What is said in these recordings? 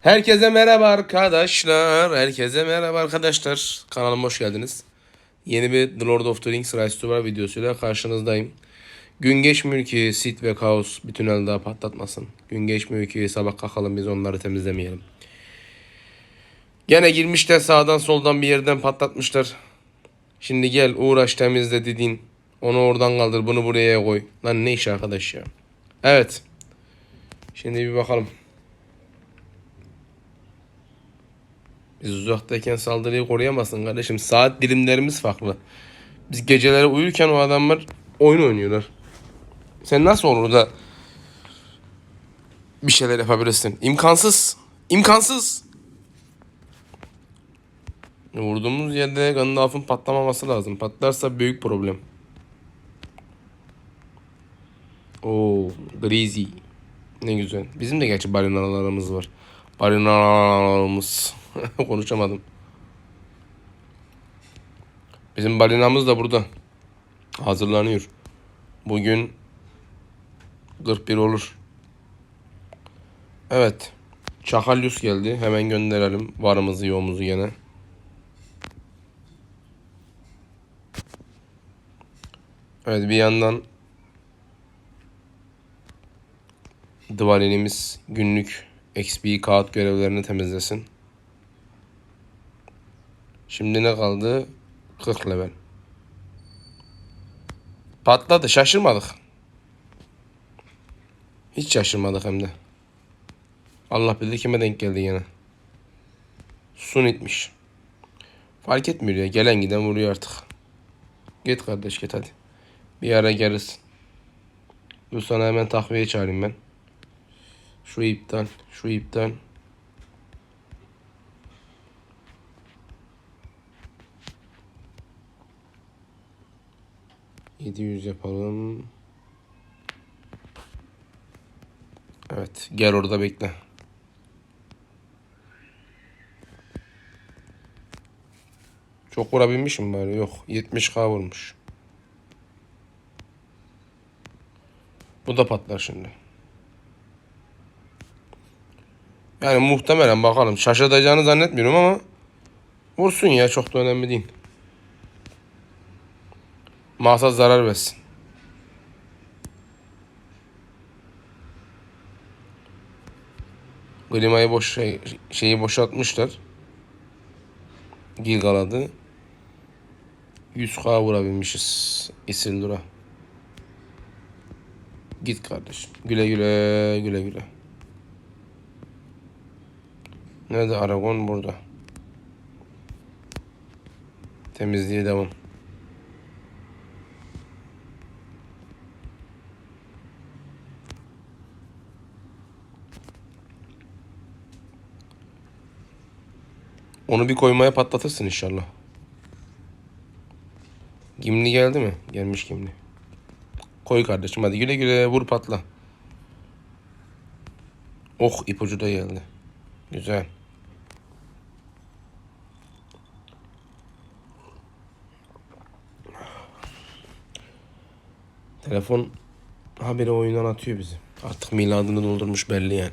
Herkese merhaba arkadaşlar. Herkese merhaba arkadaşlar. Kanalıma hoş geldiniz. Yeni bir The Lord of the Rings Rise to War videosuyla karşınızdayım. Gün geçmiyor ki Sid ve Kaos bir tünel daha patlatmasın. Gün geçmiyor ki sabah kalkalım biz onları temizlemeyelim. Gene girmişler sağdan soldan bir yerden patlatmışlar. Şimdi gel uğraş temizle dedin. Onu oradan kaldır bunu buraya koy. Lan ne iş arkadaş ya. Evet. Şimdi bir bakalım. Biz uzaktayken saldırıyı koruyamazsın kardeşim. Saat dilimlerimiz farklı. Biz geceleri uyurken o adamlar oyun oynuyorlar. Sen nasıl olur da bir şeyler yapabilirsin? İmkansız. İmkansız. Vurduğumuz yerde Gandalf'ın patlamaması lazım. Patlarsa büyük problem. Oo, Greasy. Ne güzel. Bizim de gerçi balinalarımız var. Balinalarımız. Konuşamadım. Bizim balinamız da burada. Hazırlanıyor. Bugün 41 olur. Evet. Çakalyus geldi. Hemen gönderelim. Varımızı yoğumuzu gene. Evet bir yandan Dvalinimiz günlük XP kağıt görevlerini temizlesin. Şimdi ne kaldı? 40 level. Patladı. Şaşırmadık. Hiç şaşırmadık hem de. Allah bilir kime denk geldi yine. Sun itmiş. Fark etmiyor ya. Gelen giden vuruyor artık. Git kardeş git hadi. Bir ara gelirsin. Dur sana hemen takviye çağırayım ben. Şu iptal. Şu iptal. 700 yapalım. Evet. Gel orada bekle. Çok vurabilmişim bari. Yok. 70k vurmuş. Bu da patlar şimdi. Yani muhtemelen bakalım. Şaşırtacağını zannetmiyorum ama vursun ya. Çok da önemli değil. Maksat zarar versin. Klimayı boş şey, şeyi boşaltmışlar. Gilgalad'ı. 100k vurabilmişiz Isildur'a. Git kardeşim. Güle güle güle güle. Nerede Aragon burada. Temizliğe devam. Onu bir koymaya patlatırsın inşallah. Gimli geldi mi? Gelmiş Gimli. Koy kardeşim hadi güle güle vur patla. Oh ipucu da geldi. Güzel. Telefon haberi oyundan atıyor bizi. Artık miladını doldurmuş belli yani.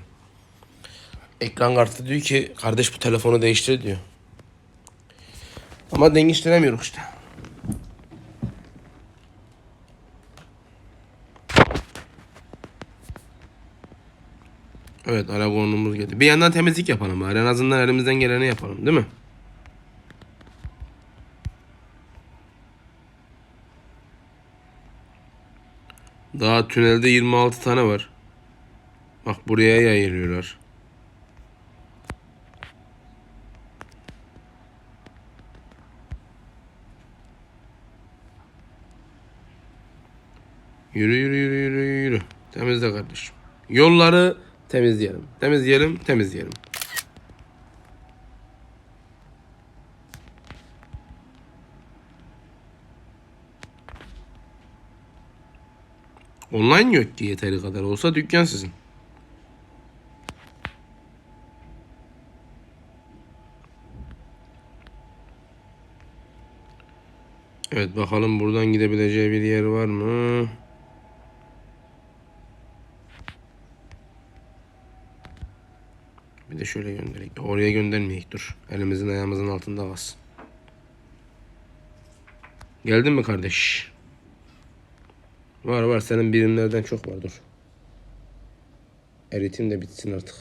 Ekran kartı diyor ki kardeş bu telefonu değiştir diyor. Ama değiştiremiyorum işte. Evet Aragon'umuz geldi. Bir yandan temizlik yapalım bari. En azından elimizden geleni yapalım değil mi? Daha tünelde 26 tane var. Bak buraya yayılıyorlar. Yürü yürü yürü yürü yürü. Temizle kardeşim. Yolları temizleyelim. Temizleyelim, temizleyelim. Online yok ki yeteri kadar olsa dükkan sizin. Evet bakalım buradan gidebileceği bir yer var mı? Bir de şöyle göndereyim. Oraya göndermeyek dur. Elimizin ayağımızın altında kalsın. Geldin mi kardeş? Var var senin birimlerden çok var dur. Eritim de bitsin artık.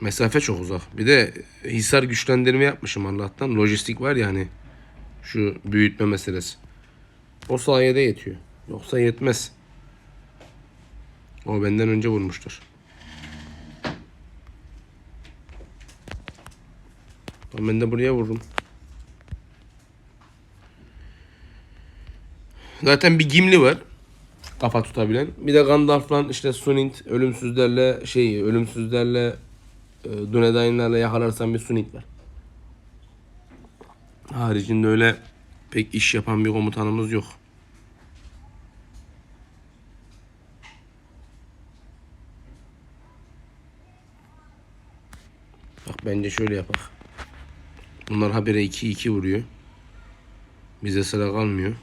Mesafe çok uzak. Bir de hisar güçlendirme yapmışım Allah'tan. Lojistik var ya hani şu büyütme meselesi. O sayede yetiyor. Yoksa yetmez. O benden önce vurmuştur. Ben de buraya vururum. Zaten bir Gimli var. Kafa tutabilen. Bir de Gandalf'la işte Sunint ölümsüzlerle şey ölümsüzlerle e, Dunedain'lerle yakalarsan bir Sunint var. Haricinde öyle pek iş yapan bir komutanımız yok. Bence şöyle yapak. Bunlar habire 2-2 vuruyor. Bize sıra kalmıyor.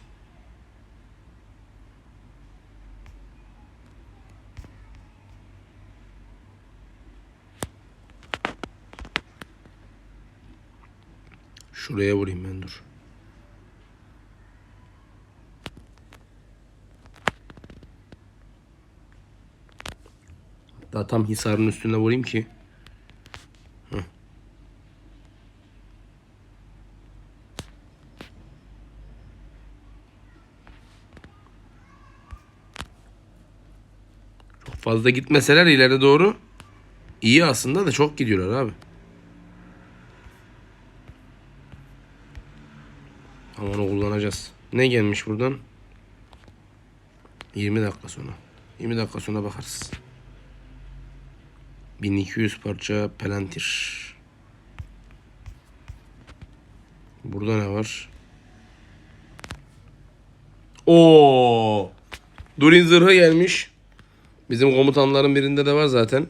Şuraya vurayım ben dur. Daha tam hisarın üstüne vurayım ki. Fazla gitmeseler ileri doğru iyi aslında da çok gidiyorlar abi. Ama onu kullanacağız. Ne gelmiş buradan? 20 dakika sonra. 20 dakika sonra bakarız. 1200 parça pelantir. Burada ne var? Oo! Durin zırhı gelmiş. Bizim komutanların birinde de var zaten.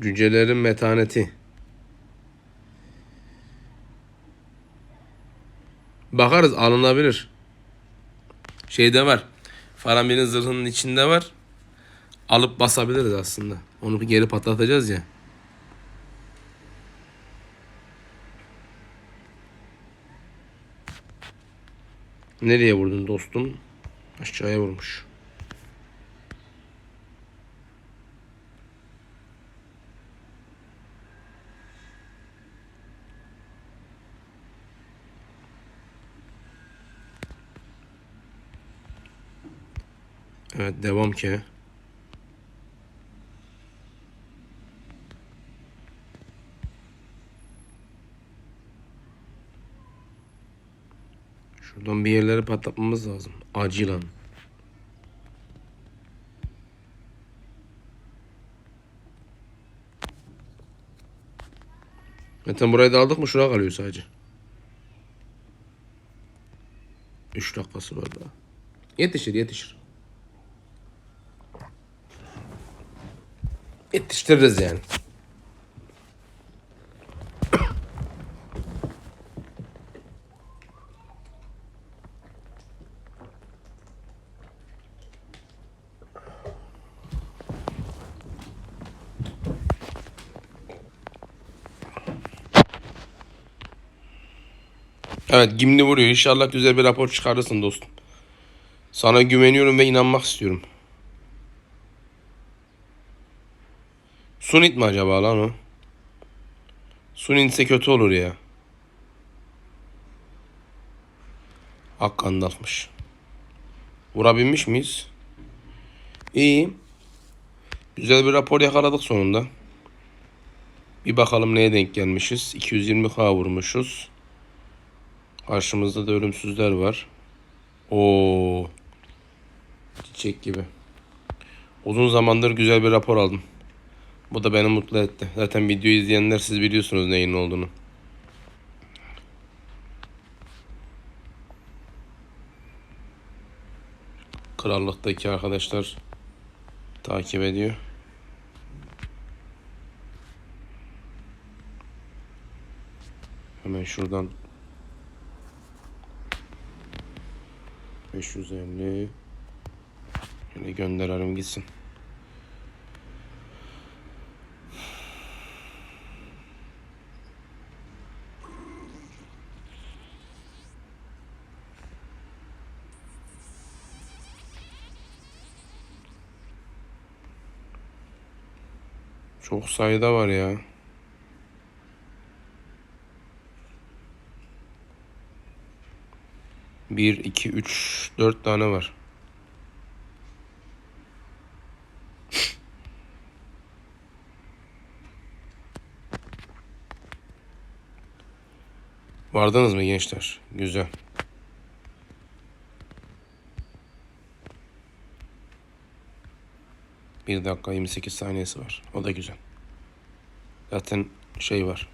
Cücelerin metaneti. Bakarız alınabilir. Şeyde var. Faramir'in zırhının içinde var. Alıp basabiliriz aslında. Onu bir geri patlatacağız ya. Nereye vurdun dostum? Aşağıya vurmuş. Evet devam ki. Şuradan bir yerleri patlatmamız lazım. Acilen. Zaten burayı da aldık mı şuraya kalıyor sadece. 3 dakikası var daha. Yetişir yetişir. Yetiştiririz yani. Evet Gimli vuruyor. İnşallah güzel bir rapor çıkarırsın dostum. Sana güveniyorum ve inanmak istiyorum. Sunit mi acaba lan o? Sunit ise kötü olur ya. Hak Gandalf'mış. Vurabilmiş miyiz? İyi. Güzel bir rapor yakaladık sonunda. Bir bakalım neye denk gelmişiz. 220k vurmuşuz. Karşımızda da ölümsüzler var. Oo. Çiçek gibi. Uzun zamandır güzel bir rapor aldım. Bu da beni mutlu etti. Zaten videoyu izleyenler siz biliyorsunuz neyin olduğunu. Krallıktaki arkadaşlar takip ediyor. Hemen şuradan 550 Şöyle gönderelim gitsin. Çok sayıda var ya. Bir, iki, üç, dört tane var. Vardınız mı gençler? Güzel. Bir dakika 28 saniyesi var. O da güzel. Zaten şey var.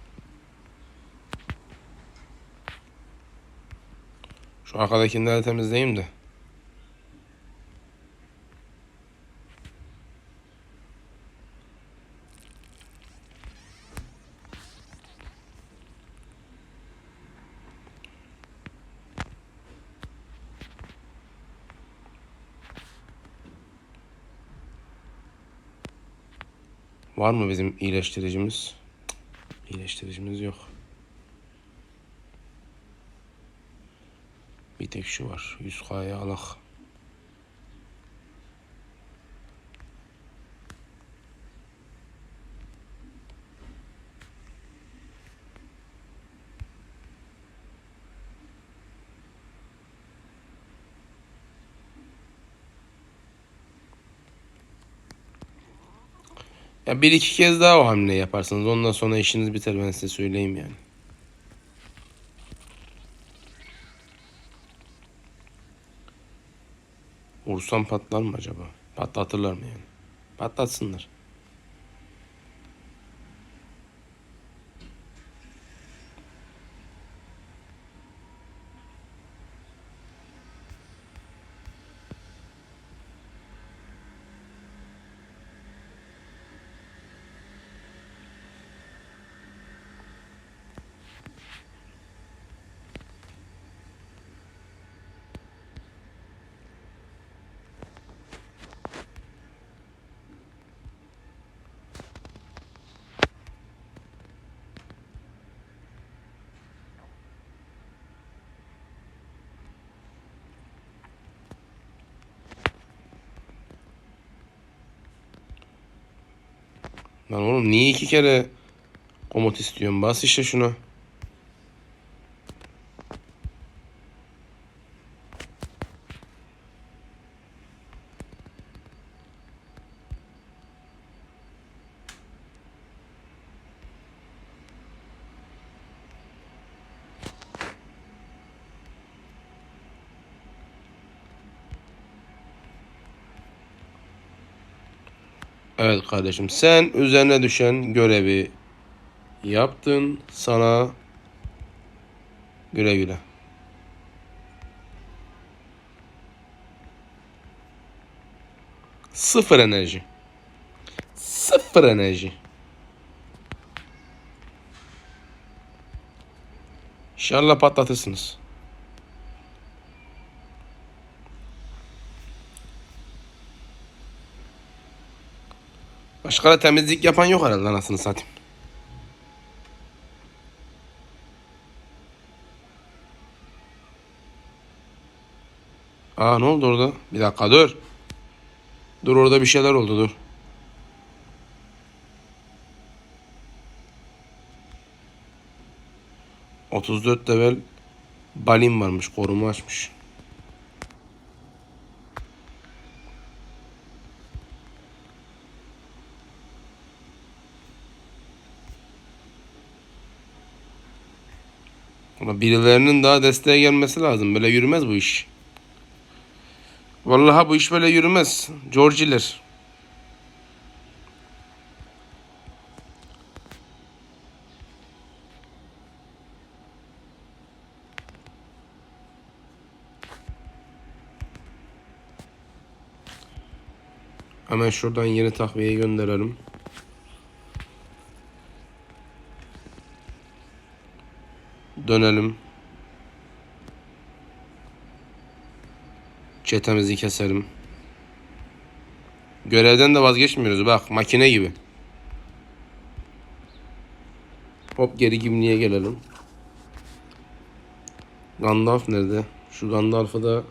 Şu arkadakini de temizleyeyim de. Var mı bizim iyileştiricimiz? İyileştiricimiz yok. Bir tek şu var. 100K'ya alak. Ya bir iki kez daha o hamle yaparsınız. Ondan sonra işiniz biter ben size söyleyeyim yani. Vursam patlar mı acaba? Patlatırlar mı yani? Patlatsınlar. Lan oğlum niye iki kere komut istiyorum? Bas işte şuna. Kardeşim sen üzerine düşen görevi yaptın. Sana güle güle. Sıfır enerji. Sıfır enerji. İnşallah patlatırsınız. Başka da temizlik yapan yok herhalde anasını satayım. Aa ne oldu orada? Bir dakika dur. Dur orada bir şeyler oldu dur. Otuz dört level balin varmış koruma açmış. Birilerinin daha desteğe gelmesi lazım. Böyle yürümez bu iş. Vallahi bu iş böyle yürümez. Georgiler. Hemen şuradan yeni takviye gönderelim. Dönelim. Çetemizi keselim. Görevden de vazgeçmiyoruz bak makine gibi. Hop geri gimliğe gelelim. Gandalf nerede? Şu Gandalf'ı da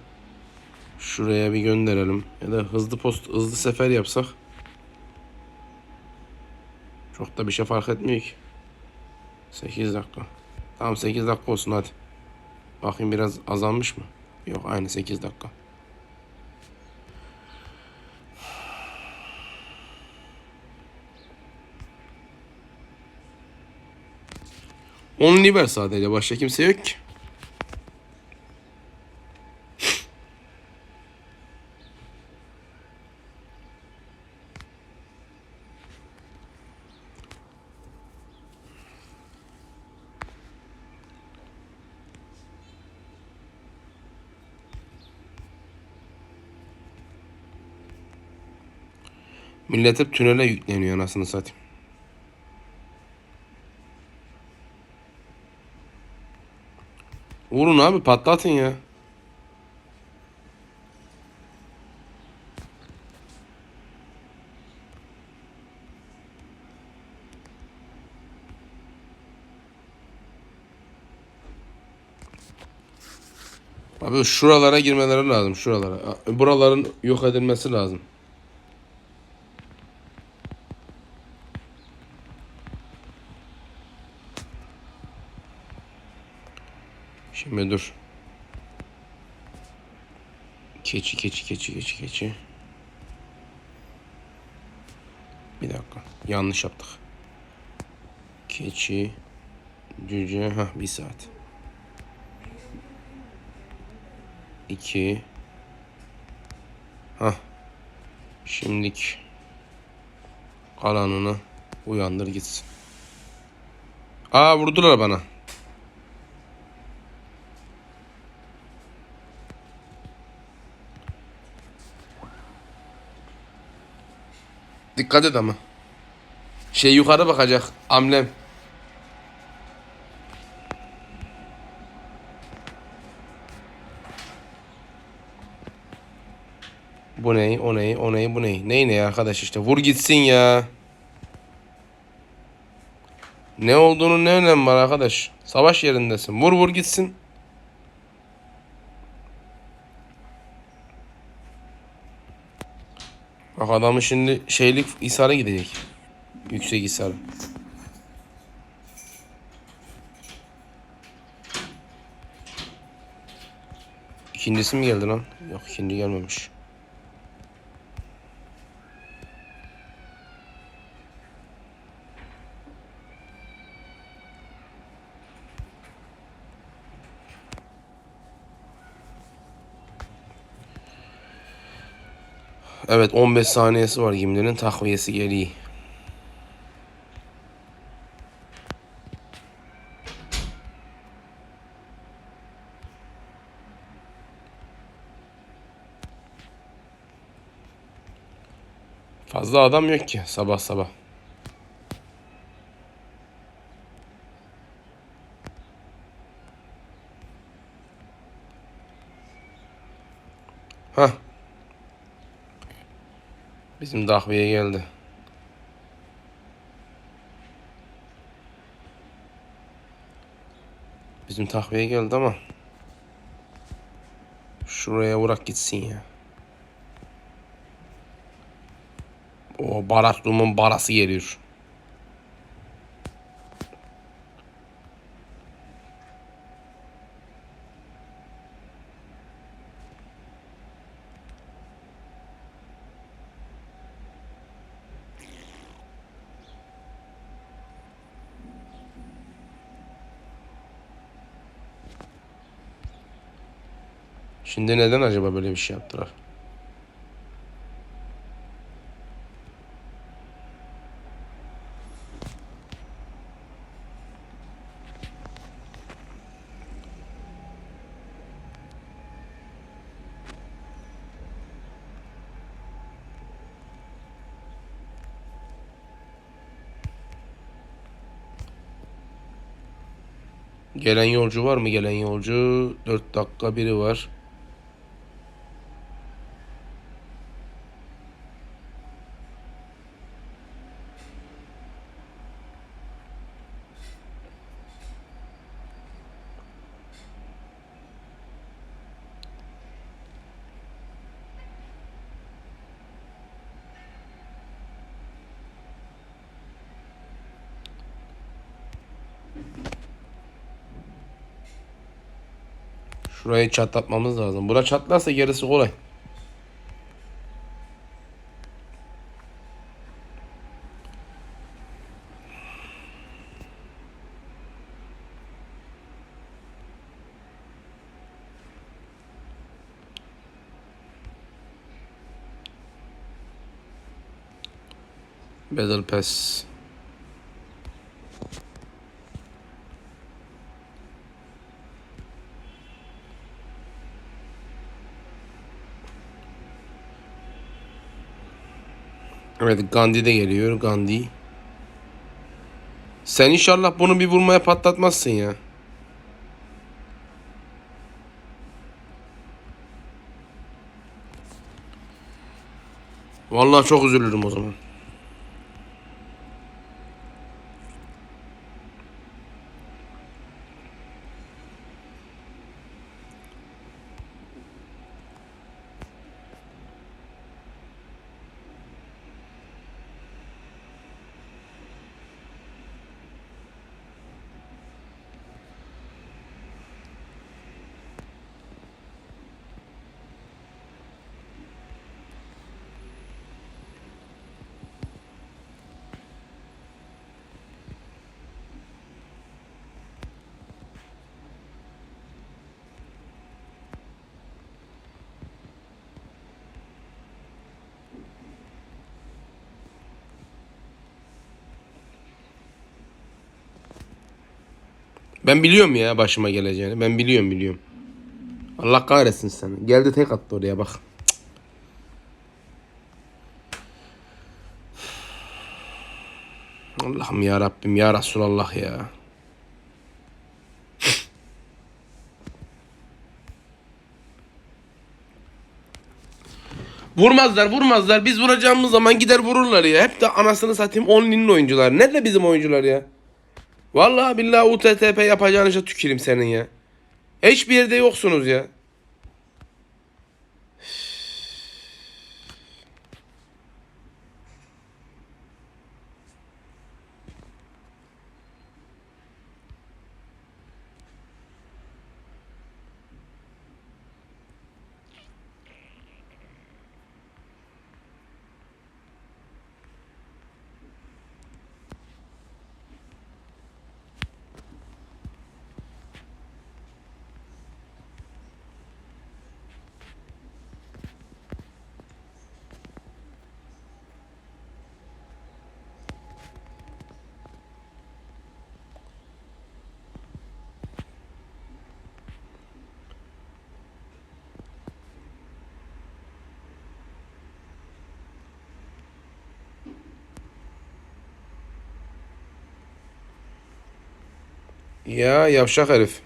şuraya bir gönderelim. Ya da hızlı post hızlı sefer yapsak. Çok da bir şey fark etmiyor ki. 8 dakika. Tamam 8 dakika olsun hadi. Bakayım biraz azalmış mı? Yok aynı 8 dakika. On liver sadece başka kimse yok ki. Millet hep tünele yükleniyor anasını satayım. Vurun abi patlatın ya. Abi şuralara girmeleri lazım şuralara. Buraların yok edilmesi lazım. Şimdi dur. Keçi keçi keçi keçi keçi. Bir dakika. Yanlış yaptık. Keçi. Cüce. ha bir saat. İki. ha Şimdilik kalanını uyandır gitsin. Aa vurdular bana. Dikkat et ama. Şey yukarı bakacak. Amlem. Bu ne? O ne? O ne? Bu ne? Ney ne arkadaş işte. Vur gitsin ya. Ne olduğunu ne önemi var arkadaş? Savaş yerindesin. Vur vur gitsin. Bak adamın şimdi şeylik İsa'ya gidecek. Yüksek İsa'ya. İkincisi mi geldi lan? Yok ikinci gelmemiş. Evet 15 saniyesi var Gimli'nin takviyesi geliyor. Fazla adam yok ki sabah sabah. Bizim dahviye geldi. Bizim tahviye geldi ama şuraya vurak gitsin ya. O Baratlu'nun barası geliyor. Şimdi neden acaba böyle bir şey yaptılar? Gelen yolcu var mı? Gelen yolcu 4 dakika biri var. Şurayı çatlatmamız lazım. Bura çatlarsa gerisi kolay. Battle Pass. Evet Gandhi de geliyor. Gandhi. Sen inşallah bunu bir vurmaya patlatmazsın ya. Vallahi çok üzülürüm o zaman. Ben biliyorum ya başıma geleceğini. Ben biliyorum biliyorum. Allah kahretsin seni. Geldi tek attı oraya bak. Allah'ım ya Rabbim ya Resulallah ya. Vurmazlar vurmazlar. Biz vuracağımız zaman gider vururlar ya. Hep de anasını satayım Only'nin oyuncular. Nerede bizim oyuncular ya? Vallahi billahi UTTP yapacağın işe tüküreyim senin ya. Hiçbir yerde yoksunuz ya. Ya yavşak herif.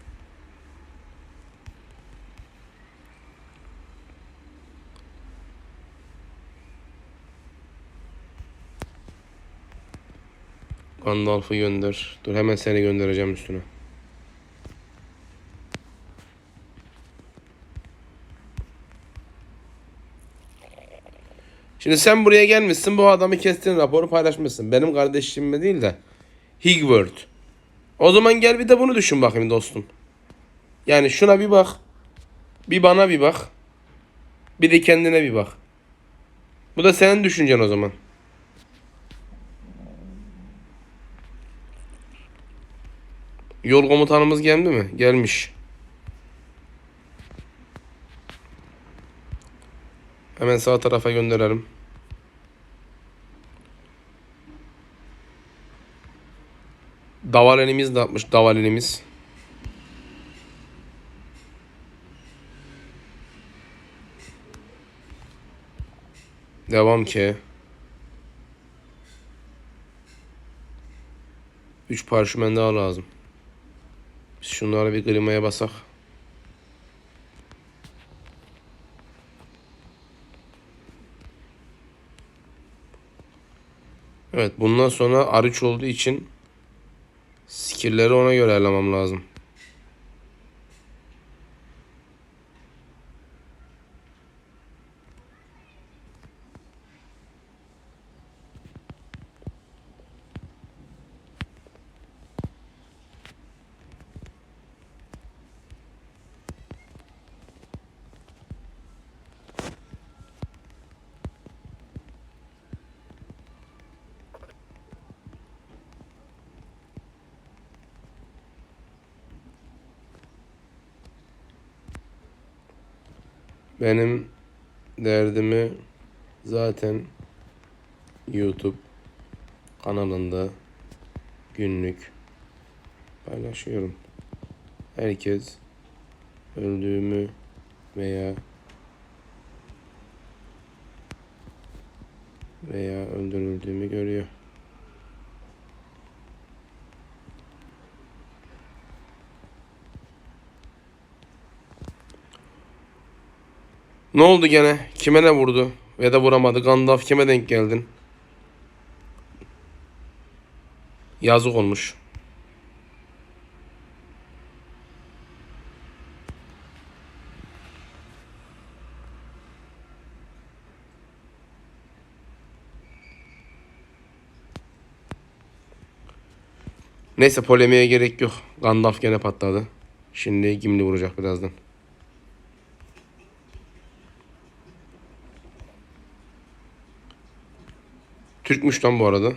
Gandalf'ı gönder. Dur hemen seni göndereceğim üstüne. Şimdi sen buraya gelmişsin bu adamı kestiğin raporu paylaşmışsın. Benim kardeşimle değil de Higworth. O zaman gel bir de bunu düşün bakayım dostum. Yani şuna bir bak. Bir bana bir bak. Bir de kendine bir bak. Bu da senin düşüncen o zaman. Yol komutanımız geldi mi? Gelmiş. Hemen sağ tarafa gönderelim. Davalenimiz de atmış davalenimiz. Devam ki. Üç parşömen daha lazım. Biz şunları bir klimaya basak. Evet bundan sonra arıç olduğu için skill'leri ona göre ayarlamam lazım. Benim derdimi zaten YouTube kanalında günlük paylaşıyorum. Herkes öldüğümü veya veya öldürüldüğümü görüyor. Ne oldu gene? Kime ne vurdu? Ya da vuramadı. Gandalf kime denk geldin? Yazık olmuş. Neyse polemiğe gerek yok. Gandalf gene patladı. Şimdi Gimli vuracak birazdan. Türkmüş lan bu arada.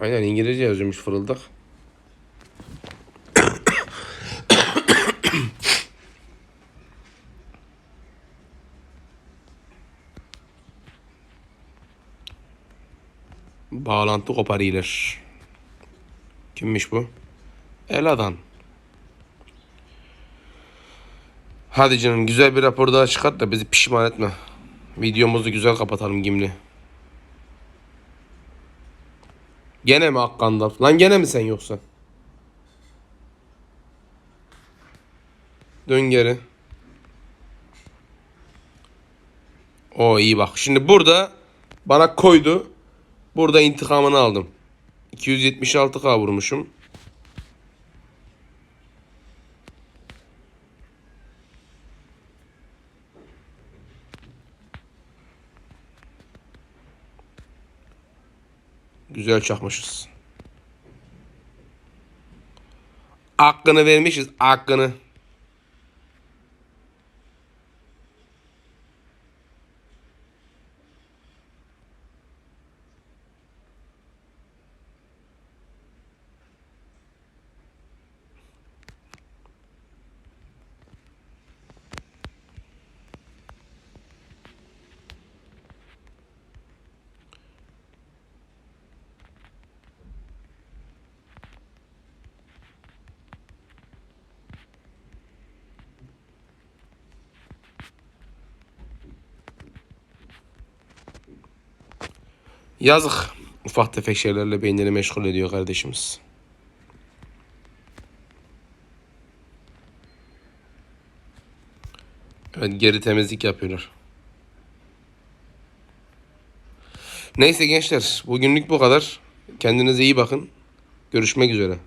Aynen İngilizce yazıyormuş fırıldak. Bağlantı koparıyla. Kimmiş bu? Eladan. Hadi canım güzel bir rapor daha çıkart da bizi pişman etme. Videomuzu güzel kapatalım Gimli. Gene mi Akkandalf? Lan gene mi sen yoksa? Dön geri. O iyi bak. Şimdi burada bana koydu. Burada intikamını aldım. 276k vurmuşum. Güzel çakmışız. Hakkını vermişiz. Hakkını. Yazık. Ufak tefek şeylerle beynini meşgul ediyor kardeşimiz. Evet geri temizlik yapıyorlar. Neyse gençler bugünlük bu kadar. Kendinize iyi bakın. Görüşmek üzere.